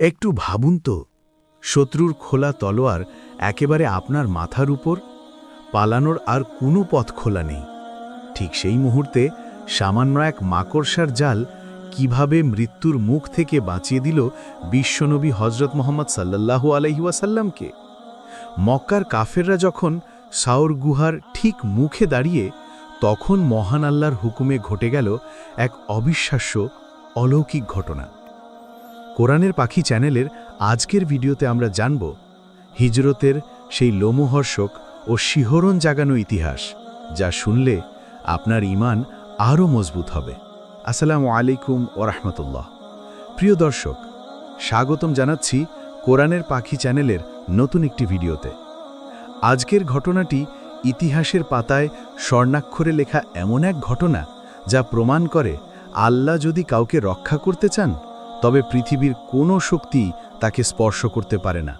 একটু ভাবুন তো, শত্রুর খোলা তলোয়ার একেবারে আপনার মাথার উপর, পালানোর আর কোনো পথ খোলা নেই। ঠিক সেই মুহূর্তে সামান্য এক মাকড়সার জাল কীভাবে মৃত্যুর মুখ থেকে বাঁচিয়ে দিল বিশ্বনবী হজরত মোহাম্মদ সাল্লাল্লাহু আলহিউসাল্লামকে মক্কার কাফেররা যখন সাউর গুহার ঠিক মুখে দাঁড়িয়ে তখন মহান আল্লাহর হুকুমে ঘটে গেল এক অবিশ্বাস্য অলৌকিক ঘটনা। কোরআনের পাখি চ্যানেলের আজকের ভিডিওতে আমরা জানব হিজরতের সেই লোমহর্ষক ও শিহরণ জাগানো ইতিহাস, যা শুনলে আপনার ইমান আরও মজবুত হবে। আসসালামু আলাইকুম ও রহমতুল্লাহ। প্রিয় দর্শক, স্বাগতম জানাচ্ছি কোরআনের পাখি চ্যানেলের নতুন একটি ভিডিওতে। আজকের ঘটনাটি ইতিহাসের পাতায় স্বর্ণাক্ষরে লেখা এমন এক ঘটনা যা প্রমাণ করে আল্লাহ যদি কাউকে রক্ষা করতে চান তবে পৃথিবীর কোনো শক্তি তাকে স্পর্শ করতে পারে না।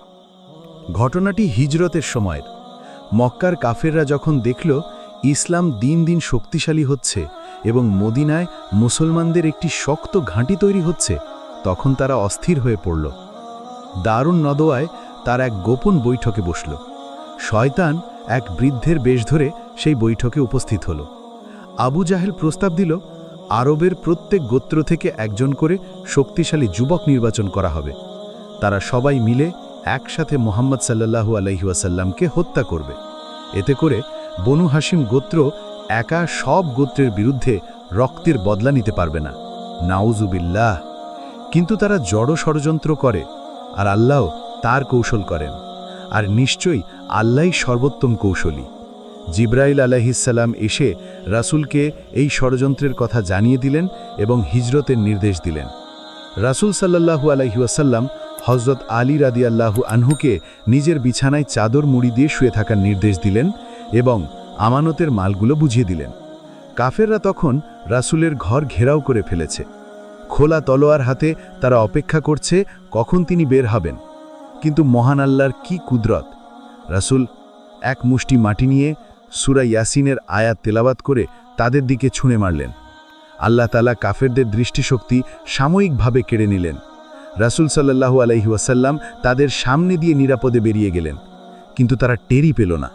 ঘটনাটি হিজরতের সময়ের। মক্কার কাফেররা যখন দেখল, ইসলাম দিন দিন শক্তিশালী হচ্ছে এবং মদিনায় মুসলমানদের একটি শক্ত ঘাঁটি তৈরি হচ্ছে, তখন তারা অস্থির হয়ে পড়ল। দারুণ নদোয়ায় তার এক গোপন বৈঠকে বসল। শয়তান এক বৃদ্ধের বেশ ধরে সেই বৈঠকে উপস্থিত হল। আবু জাহেল প্রস্তাব দিল আরবের প্রত্যেক গোত্র থেকে একজন করে শক্তিশালী যুবক নির্বাচন করা হবে। তারা সবাই মিলে একসাথে মোহাম্মদ সাল্লাহু আলহিউসাল্লামকে হত্যা করবে। এতে করে বনু হাসিম গোত্র একা সব গোত্রের বিরুদ্ধে রক্তের বদলা নিতে পারবে না। নাউজুবিল্লাহ কিন্তু তারা জড় ষড়যন্ত্র করে আর আল্লাহ তার কৌশল করেন। আর নিশ্চয়ই আল্লাহই সর্বোত্তম কৌশলী। জিব্রাইল আলাহিসাল্লাম এসে রাসূলকে এই ষড়যন্ত্রের কথা জানিয়ে দিলেন এবং হিজরতের নির্দেশ দিলেন। রাসূল সাল্লাল্লাহু আলহিউসাল্লাম হজরত আলী রাদিয়াল্লাহু আনহুকে নিজের বিছানায় চাদর মুড়ি দিয়ে শুয়ে থাকার নির্দেশ দিলেন এবং আমানতের মালগুলো বুঝিয়ে দিলেন। কাফেররা তখন রাসূলের ঘর ঘেরাও করে ফেলেছে। খোলা তলোয়ার হাতে তারা অপেক্ষা করছে কখন তিনি বের হবেন। কিন্তু মহান আল্লাহর কি কুদরত? রাসূল এক মুষ্টি মাটি নিয়ে সুরা ইয়াসিনের আয়াত তেলাবাত করে তাদের দিকে ছুঁড়ে মারলেন। আল্লাহ তালা কাফেরদের দৃষ্টিশক্তি সাময়িকভাবে কেড়ে নিলেন। রাসূল সাল্লাহু আলহি ওয়াসাল্লাম তাদের সামনে দিয়ে নিরাপদে বেরিয়ে গেলেন, কিন্তু তারা টেরি পেল না।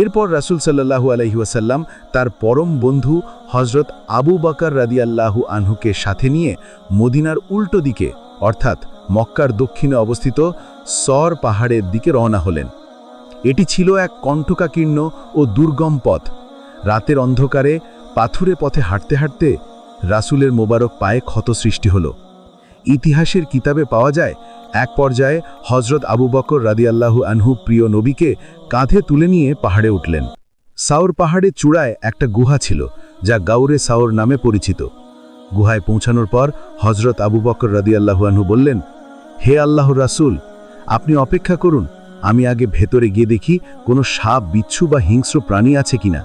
এরপর রাসূল সাল্লাহু আলহি ওয়াসাল্লাম তার পরম বন্ধু হজরত আবু বকর রাদিয়াল্লাহু আনহুকে সাথে নিয়ে মদিনার উল্টো দিকে, অর্থাৎ মক্কার দক্ষিণে অবস্থিত সর পাহাড়ের দিকে রওনা হলেন। এটি ছিল এক কণ্ঠকাকীর্ণ ও দুর্গম পথ। রাতের অন্ধকারে পাথুরে পথে হাঁটতে হাঁটতে রাসূলের মোবারক পায়ে ক্ষত সৃষ্টি হল। ইতিহাসের কিতাবে পাওয়া যায়, এক পর্যায়ে হজরত আবু বকর রাদিয়াল্লাহু আনহু প্রিয় নবীকে কাঁধে তুলে নিয়ে পাহাড়ে উঠলেন। সাউর পাহাড়ের চূড়ায় একটা গুহা ছিল, যা গাউরে সাউর নামে পরিচিত। গুহায় পৌঁছানোর পর হজরত আবু বকর রাদিয়াল্লাহু আনহু বললেন, হে আল্লাহ রাসূল, আপনি অপেক্ষা করুন আমি আগে ভেতরে গিয়ে দেখি কোনো সাপ, বিচ্ছু বা হিংস্র প্রাণী আছে কিনা।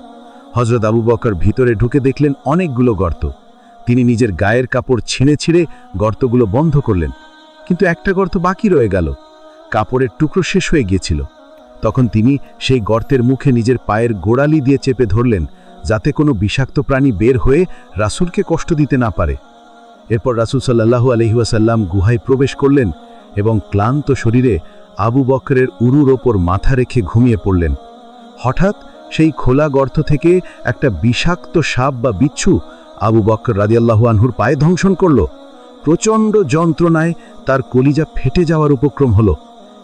হজরত আবু বকর ভিতরে ঢুকে দেখলেন অনেকগুলো গর্ত। তিনি নিজের গায়ের কাপড় ছিঁড়ে ছিঁড়ে গর্তগুলো বন্ধ করলেন। কিন্তু একটা গর্ত বাকি রয়ে গেল। কাপড়ের টুকরো শেষ হয়ে গিয়েছিল। তখন তিনি সেই গর্তের মুখে নিজের পায়ের গোড়ালি দিয়ে চেপে ধরলেন, যাতে কোনো বিষাক্ত প্রাণী বের হয়ে রাসূলকে কষ্ট দিতে না পারে। এরপর রাসূল সাল্লাহু আলহিউসাল্লাম গুহায় প্রবেশ করলেন এবং ক্লান্ত শরীরে আবু বকরের উরুর ওপর মাথা রেখে ঘুমিয়ে পড়লেন। হঠাৎ সেই খোলা গর্ত থেকে একটা বিষাক্ত সাপ বা বিচ্ছু আবু বকর রাদিয়াল্লাহু আনহুর পায়ে ধ্বংসন করল। প্রচণ্ড যন্ত্রণায় তার কলিজা ফেটে যাওয়ার উপক্রম হল।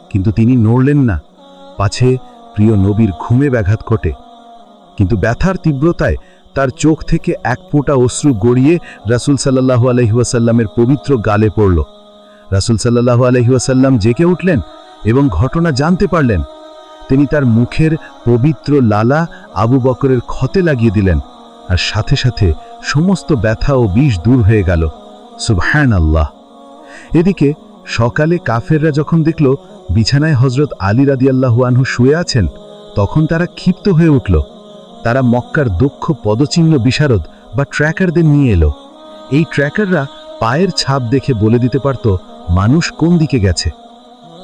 কিন্তু তিনি নড়লেন না। পাছে প্রিয় নবীর ঘুমে ব্যাঘাত ঘটে। কিন্তু ব্যথার তীব্রতায় তার চোখ থেকে এক ফোঁটা অশ্রু গড়িয়ে রাসুল সাল্লাহু আলহিউসাল্লামের পবিত্র গালে পড়ল। রাসুল সাল্লাহু আলহিউসাল্লাম জেগে উঠলেন এবং ঘটনা জানতে পারলেন। তিনি তার মুখের পবিত্র লালা আবু বকরের ক্ষতে লাগিয়ে দিলেন আর সাথে সাথে সমস্ত ব্যথা ও বিষ দূর হয়ে গেল। সুবহান আল্লাহ এদিকে সকালে কাফেররা যখন দেখল বিছানায় হজরত আলী রাদিয়াল্লাহু আনহু শুয়ে আছেন, তখন তারা ক্ষিপ্ত হয়ে উঠল। তারা মক্কার দক্ষ পদচিহ্ন বিশারদ বা ট্র্যাকারদের নিয়ে এলো। এই ট্র্যাকাররা পায়ের ছাপ দেখে বলে দিতে পারত, মানুষ কোন দিকে গেছে?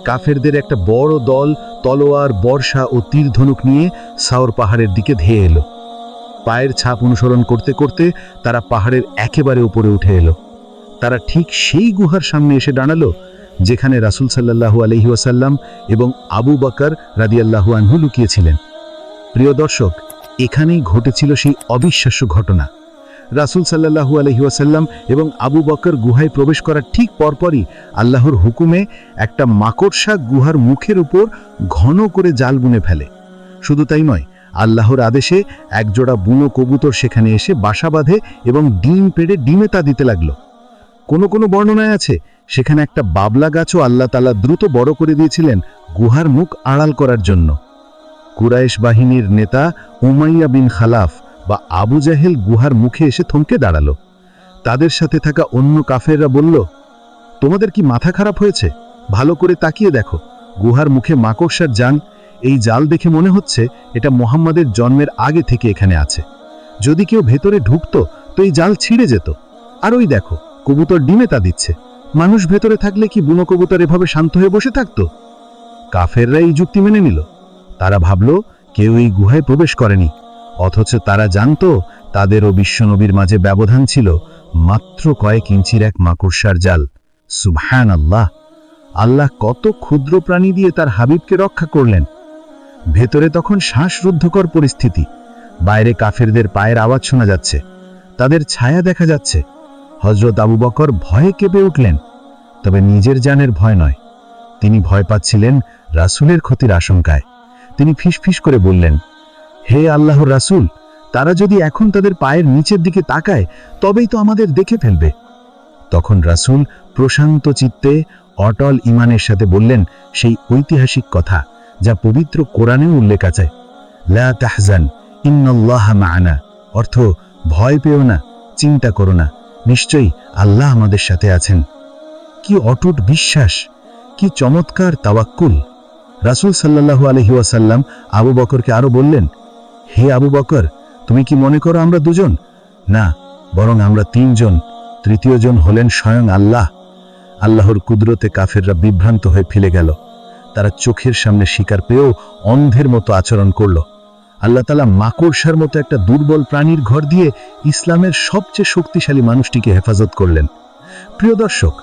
কাফেরদের একটা বড় দল, তলোয়ার, বর্ষা ও তীর ধনুক নিয়ে সাওর পাহাড়ের দিকে ধেয়ে এলো। পায়ের ছাপ অনুসরণ করতে করতে তারা পাহাড়ের একেবারে উপরে উঠে এলো। তারা ঠিক সেই গুহার সামনে এসে দাঁড়াল, যেখানে রাসূল সাল্লাল্লাহু আলহি ওয়াসাল্লাম এবং আবু বকর রাদিয়াল্লাহু আনহু লুকিয়েছিলেন। প্রিয় দর্শক, এখানেই ঘটেছিল সেই অবিশ্বাস্য ঘটনা। রাসূল সাল্লাল্লাহু আলহি ওয়াসাল্লাম এবং আবু বকর গুহায় প্রবেশ করার ঠিক পরপরই আল্লাহর হুকুমে একটা মাকড়সা গুহার মুখের উপর ঘন করে জাল বুনে ফেলে। শুধু তাই নয়, আল্লাহর আদেশে একজোড়া বুনো কবুতর সেখানে এসে বাসা বাঁধে এবং ডিম পেড়ে ডিমে তা দিতে লাগল। কোনো কোনো বর্ণনায় আছে, সেখানে একটা বাবলা গাছও আল্লাহ তালা দ্রুত বড় করে দিয়েছিলেন গুহার মুখ আড়াল করার জন্য। কুরাইশ বাহিনীর নেতা উমাইয়া বিন খালাফ বা আবু জাহেল গুহার মুখে এসে থমকে দাঁড়াল। তাদের সাথে থাকা অন্য কাফেররা বলল, তোমাদের কি মাথা খারাপ হয়েছে? ভালো করে তাকিয়ে দেখো। গুহার মুখে মাকড়সার যান এই জাল দেখে মনে হচ্ছে এটা মোহাম্মদের জন্মের আগে থেকে এখানে আছে। যদি কেউ ভেতরে ঢুকতো, তো এই জাল ছিঁড়ে যেত। আর ওই দেখো, কবুতর ডিমে তা দিচ্ছে। মানুষ ভেতরে থাকলে কি বুনো কবুতর এভাবে শান্ত হয়ে বসে থাকতো? কাফেররা এই যুক্তি মেনে নিল। তারা ভাবল, কেউ এই গুহায় প্রবেশ করেনি। অথচ তারা জানতো তাদেরও বিশ্বনবীর মাঝে ব্যবধান ছিল মাত্র কয়েক ইঞ্চির এক মাকড়সার জাল। সুবহান আল্লাহ আল্লাহ কত ক্ষুদ্র প্রাণী দিয়ে তার হাবিবকে রক্ষা করলেন। ভেতরে তখন শ্বাসরুদ্ধকর পরিস্থিতি। বাইরে কাফেরদের পায়ের আওয়াজ শোনা যাচ্ছে। তাদের ছায়া দেখা যাচ্ছে। হজরত আবু বকর ভয়ে কেঁপে উঠলেন। তবে নিজের জানের ভয় নয়। তিনি ভয় পাচ্ছিলেন রাসূলের ক্ষতির আশঙ্কায়। তিনি ফিসফিস করে বললেন হে আল্লাহর রাসূল, তারা যদি এখন তাদের পায়ের নিচের দিকে তাকায়, তবেই তো আমাদের দেখে ফেলবে। তখন রাসূল প্রশান্ত চিত্তে অটল ইমানের সাথে বললেন সেই ঐতিহাসিক কথা, যা পবিত্র কোরআনেও উল্লেখ আছে। ইন্নাল্লাহ মা'ানা। অর্থ, ভয় পেও না, চিন্তা করো না, নিশ্চয়ই আল্লাহ আমাদের সাথে আছেন। কি অটুট বিশ্বাস, কি চমৎকার তাওয়াক্কুল। রাসূল সাল্লাল্লাহু আলাইহি ওয়াসাল্লাম আবু বকরকে আরও বললেন হে আবু বকর, তুমি কি মনে করো আমরা দুজন? না, বরং আমরা তিনজন। তৃতীয় জন হলেন স্বয়ং আল্লাহ। আল্লাহর কুদরতে কাফেররা বিভ্রান্ত হয়ে ফিরে গেল। তারা চোখের সামনে শিকার পেয়েও অন্ধের মতো আচরণ করল। আল্লাহ তালা মাকড়সার মতো একটা দুর্বল প্রাণীর ঘর দিয়ে ইসলামের সবচেয়ে শক্তিশালী মানুষটিকে হেফাজত করলেন। প্রিয় দর্শক,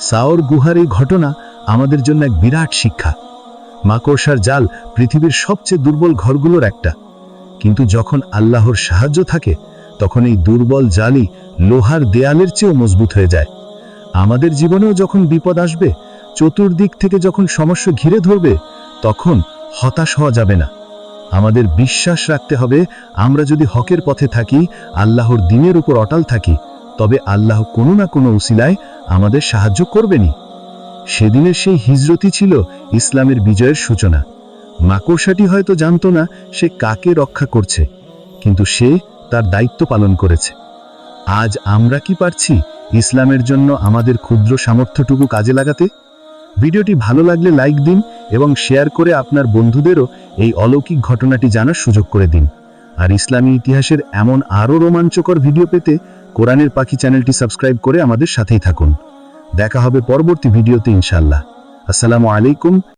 সাওর গুহার এই ঘটনা আমাদের জন্য এক বিরাট শিক্ষা। মাকড়সার জাল পৃথিবীর সবচেয়ে দুর্বল ঘরগুলোর একটা। কিন্তু যখন আল্লাহর সাহায্য থাকে, তখন এই দুর্বল জালই লোহার দেয়ালের চেয়েও মজবুত হয়ে যায়। আমাদের জীবনেও যখন বিপদ আসবে, চতুর্দিক থেকে যখন সমস্যা ঘিরে ধরবে, তখন হতাশ হওয়া যাবে না। আমাদের বিশ্বাস রাখতে হবে, আমরা যদি হকের পথে থাকি, আল্লাহর দিনের উপর অটাল থাকি, তবে আল্লাহ কোনো না কোনো উসিলায় আমাদের সাহায্য করবেনি সেদিনের সেই হিজরতি ছিল ইসলামের বিজয়ের সূচনা। মাকড়সাটি হয়তো জানতো না সে কাকে রক্ষা করছে, কিন্তু সে তার দায়িত্ব পালন করেছে। আজ আমরা কি পারছি ইসলামের জন্য আমাদের ক্ষুদ্র সামর্থ্যটুকু কাজে লাগাতে? ভিডিওটি ভালো লাগলে লাইক দিন এবং শেয়ার করে আপনার বন্ধুদেরও এই অলৌকিক ঘটনাটি জানার সুযোগ করে দিন। আর ইসলামী ইতিহাসের এমন আরও রোমাঞ্চকর ভিডিও পেতে কোরআনের পাখি চ্যানেলটি সাবস্ক্রাইব করে আমাদের সাথেই থাকুন। দেখা হবে পরবর্তী ভিডিওতে ইনশাল্লাহ আসসালামু আলাইকুম।